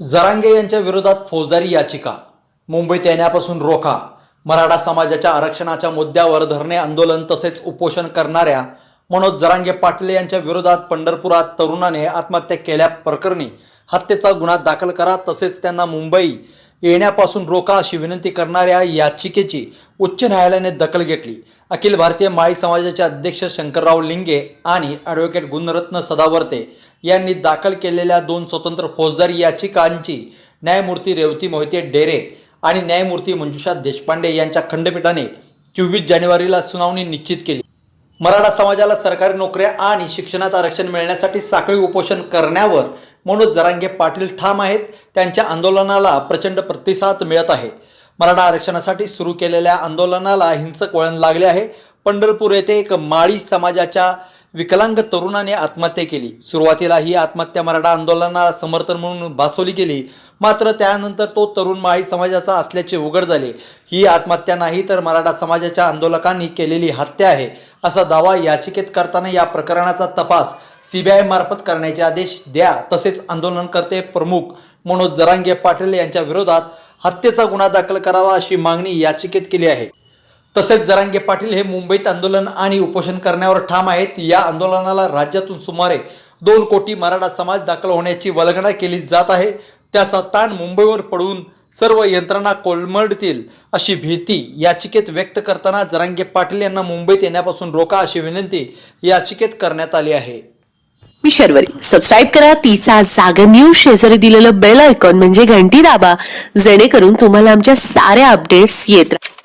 जरांगे यांच्या विरोधात फौजदारी याचिका मुंबईत येण्यापासून रोखा मराठा समाजाच्या आरक्षणाच्या मुद्द्यावर धरणे आंदोलन तसेच उपोषण करणाऱ्या मनोज जरांगे पाटील यांच्या विरोधात पंढरपुरात तरुणाने आत्महत्या केल्या प्रकरणी हत्येचा गुन्हा दाखल करा तसेच त्यांना मुंबई येण्यापासून रोका अशी विनंती करणाऱ्या याचिकेची उच्च न्यायालयाने दखल घेतली. अखिल भारतीय माळी समाजाचे अध्यक्ष शंकरराव लिंगे आणि ॲडव्होकेट गुणरत्न सदावर्ते यांनी दाखल केलेल्या दोन स्वतंत्र फौजदारी याचिकांची न्यायमूर्ती रेवती मोहिते डेरे आणि न्यायमूर्ती मंजुषा देशपांडे यांच्या खंडपीठाने चोवीस जानेवारीला सुनावणी निश्चित केली. मराठा समाजाला सरकारी नोकऱ्या आणि शिक्षणात आरक्षण मिळण्यासाठी साखळी उपोषण करण्यावर मनोज जरांगे पाटील ठाम आहेत. त्यांच्या आंदोलनाला प्रचंड प्रतिसाद मिळत आहे. मराठा आरक्षणासाठी सुरू केलेल्या आंदोलनाला हिंसक वळण लागले आहे. पंढरपूर येथे एक माळी समाजाच्या विकलांग तरुणाने आत्महत्या केली. सुरुवातीला ही आत्महत्या मराठा आंदोलनाला समर्थन म्हणून भासवली गेली. मात्र त्यानंतर तो तरुण माळी समाजाचा असल्याचे उघड झाले. ही आत्महत्या नाही तर मराठा समाजाच्या आंदोलकांनी केलेली हत्या आहे असा दावा याचिकेत करताना या प्रकरणाचा तपास सीबीआय मार्फत करण्याचे आदेश द्या तसेच आंदोलनकर्ते प्रमुख मनोज जरांगे पाटील यांच्या विरोधात हत्येचा गुन्हा दाखल करावा अशी मागणी याचिकेत केली आहे. तसेच जरांगे पाटील हे मुंबईत आंदोलन आणि उपोषण करण्यावर ठाम आहेत. या आंदोलनाला राज्यातून सुमारे दोन कोटी मराठा समाज दाखल होण्याची वल्गना केली जात आहे. त्याचा ताण मुंबईवर पडून सर्व यंत्रणा कोलमडतील अशी भीती याचिकेत व्यक्त करताना जरांगे पाटील यांना मुंबईत येण्यापासून रोका अशी विनंती याचिकेत करण्यात आली आहे. मी शर्वरी. सबस्क्राईब करा. तिचा जागर न्यूज शेजारी दिलेलं बेल आयकॉन म्हणजे घंटी दाबा. जेणेकरून तुम्हाला आमच्या साऱ्या अपडेट्स येत राहतील